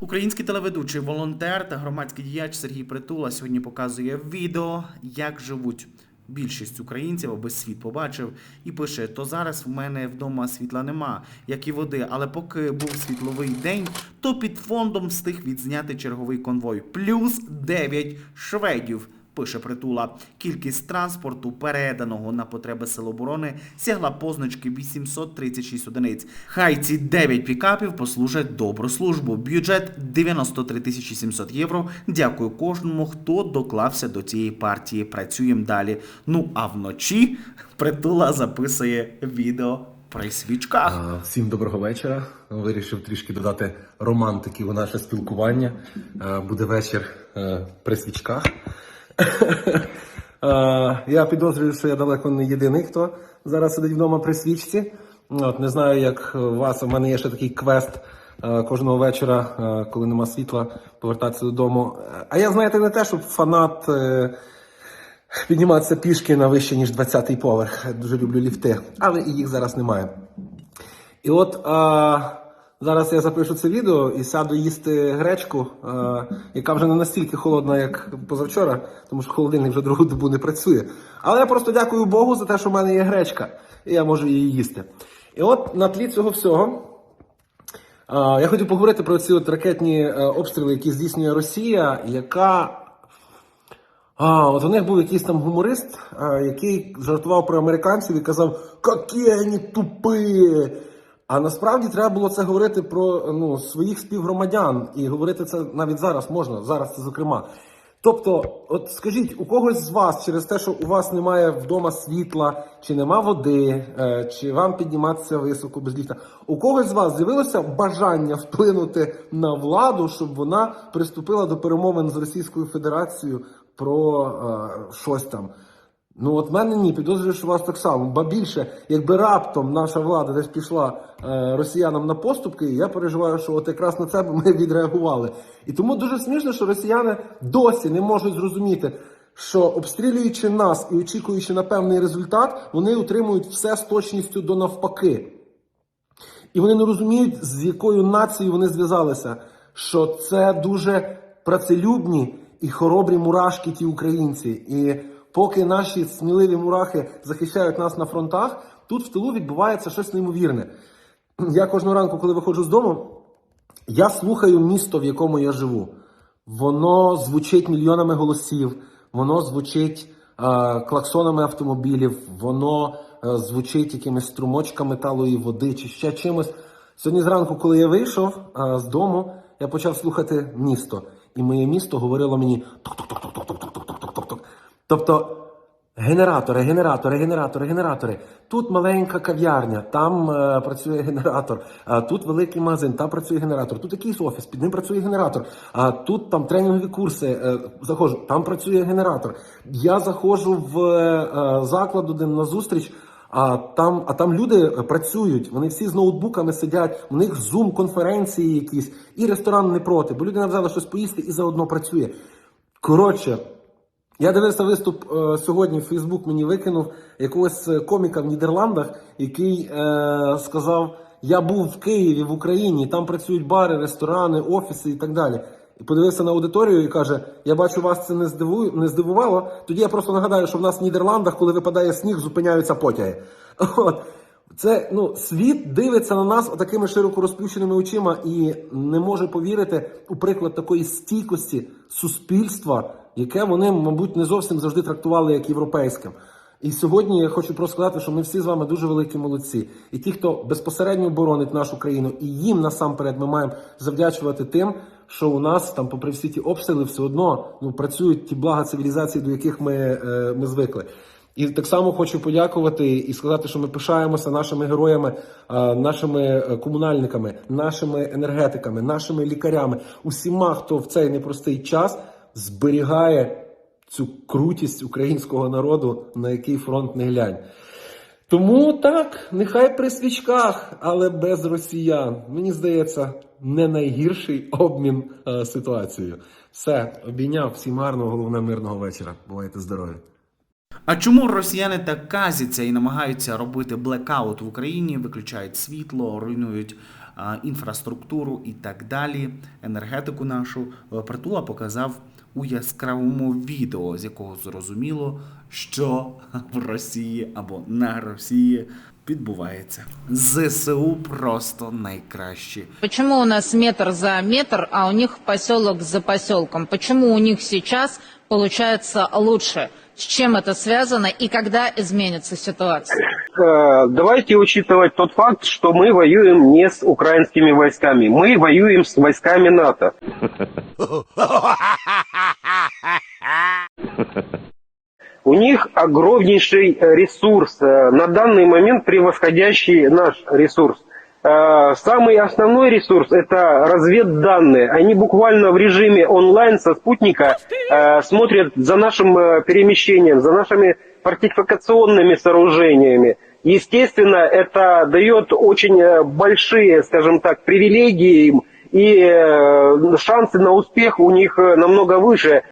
Український телеведучий, волонтер та громадський діяч Сергій Притула сьогодні показує відео, як живуть більшість українців, аби світ побачив, і пише: то зараз в мене вдома світла нема, як і води. Але поки був світловий день, то під фондом встиг відзняти черговий конвой. Плюс 9 шведів. Пише притула, кількість транспорту, переданого на потреби Сил оборони, сягла позначки 836 одиниць. Хай ці 9 пікапів послужать добру службу. Бюджет 93 тисячі 700 євро. Дякую кожному, хто доклався до цієї партії. Працюємо далі. Ну а вночі притула записує відео при свічках. Всім доброго вечора. Вирішив трішки додати романтики у наше спілкування. Буде вечір е, при свічках. А, Я підозрюю, що я далеко не єдиний, хто зараз сидить вдома при свічці. От, не знаю, як у вас. У мене є ще такий квест е, кожного вечора, е, коли нема світла, повертатися додому. А я, знаєте, не те, щоб фанат. е, Підніматися пішки на вище, ніж 20-й поверх. Дуже люблю ліфти, але і їх зараз немає. І от зараз я запишу це відео і сяду їсти гречку, а, яка вже не настільки холодна, як позавчора, тому що холодильник вже другу добу не працює. Але я просто дякую Богу за те, що в мене є гречка, і я можу її їсти. І от на тлі цього всього. а, Я хотів поговорити про ці от ракетні е, обстріли, які здійснює Росія, яка а, от у них був якийсь там гуморист, а, який жартував про американців і казав, які вони тупі. А насправді треба було це говорити про ну, своїх співгромадян. І говорити це навіть зараз можна, зараз це зокрема. Тобто, от скажіть, у когось з вас через те, що у вас немає вдома світла, чи нема води, е, чи вам підніматися високо без ліфта, у когось з вас з'явилося бажання вплинути на владу, щоб вона приступила до перемовин з Російською Федерацією про е, щось там. Ну от мене ні, підозрюю, що у вас так само. Ба більше, якби раптом наша влада десь пішла е, росіянам на поступки, я переживаю, що от якраз на це б ми відреагували. І тому дуже смішно, що росіяни досі не можуть зрозуміти, що обстрілюючи нас і очікуючи на певний результат, вони утримують все з точністю до навпаки. І вони не розуміють, з якою нацією вони зв'язалися, що це дуже працелюбні і хоробрі мурашки ті українці. І Поки наші сміливі мурахи захищають нас на фронтах, тут в тилу відбувається щось неймовірне. Я кожного ранку, коли виходжу з дому, я слухаю місто, в якому я живу. Воно звучить мільйонами голосів, воно звучить е, клаксонами автомобілів, воно е, звучить якимись струмочками металої води чи ще чимось. Сьогодні зранку, коли я вийшов е, з дому, я почав слухати місто. І моє місто говорило мені тук тук тук тук Тобто Генератори, генератори, генератори, генератори. Тут маленька кав'ярня, там е, працює генератор. А тут великий магазин, там працює генератор. Тут якийсь офіс, під ним працює генератор. А тут там тренінгові курси. Е, заходжу, там працює генератор. Я заходжу в е, заклад один на зустріч. А там, а там люди працюють, вони всі з ноутбуками сидять, у них зум-конференції якісь, і ресторан не проти, бо людина взяла щось поїсти і заодно працює. Коротше, я дивився виступ е, сьогодні. Фейсбук мені викинув якогось е, коміка в Нідерландах, який е, сказав: Я був в Києві, в Україні, там працюють бари, ресторани, офіси і так далі. І подивився на аудиторію і каже: Я бачу, вас це не здивує, не здивувало. Тоді я просто нагадаю, що в нас в Нідерландах, коли випадає сніг, зупиняються потяги. От. Це ну світ дивиться на нас такими широко розплющеними очима і не може повірити у приклад такої стійкості суспільства, яке вони, мабуть, не зовсім завжди трактували як європейським. І сьогодні я хочу просто сказати, що ми всі з вами дуже великі молодці. І ті, хто безпосередньо боронить нашу країну, і їм насамперед ми маємо завдячувати тим, що у нас там, попри всі ті обстріли, все одно ну працюють ті блага цивілізації, до яких ми, е, ми звикли. І так само хочу подякувати і сказати, що ми пишаємося нашими героями, нашими е, комунальниками, нашими енергетиками, нашими лікарями, усіма, хто в цей непростий час зберігає цю крутість українського народу, на який фронт не глянь. Тому так, нехай при свічках, але без росіян. Мені здається, не найгірший обмін е, ситуацією. Все, обійняв всім гарного, головне мирного вечора. Бувайте здорові! А чому росіяни так казяться і намагаються робити блекаут в Україні, виключають світло, руйнують а, інфраструктуру і так далі, енергетику нашу. Е, Притула показав у яскравому відео, з якого зрозуміло, що в Росії або на Росії відбувається. ЗСУ просто найкращі. Почему у нас метр за метр, а у них поселок за поселком? Почему у них сейчас получается лучше? С чем это связано и когда изменится ситуация? Э, давайте учитывать тот факт, что мы воюем не с украинскими войсками, мы воюем с войсками НАТО. У них огромнейший ресурс, э, на данный момент превосходящий наш ресурс. Э, Самый основной ресурс это разведданные. Они буквально в режиме онлайн со спутника смотрят за нашим перемещением, за нашими фортификационными сооружениями. Естественно, это дает очень э, большие, скажем так, привилегии им, и э, шансы на успех у них э, намного выше.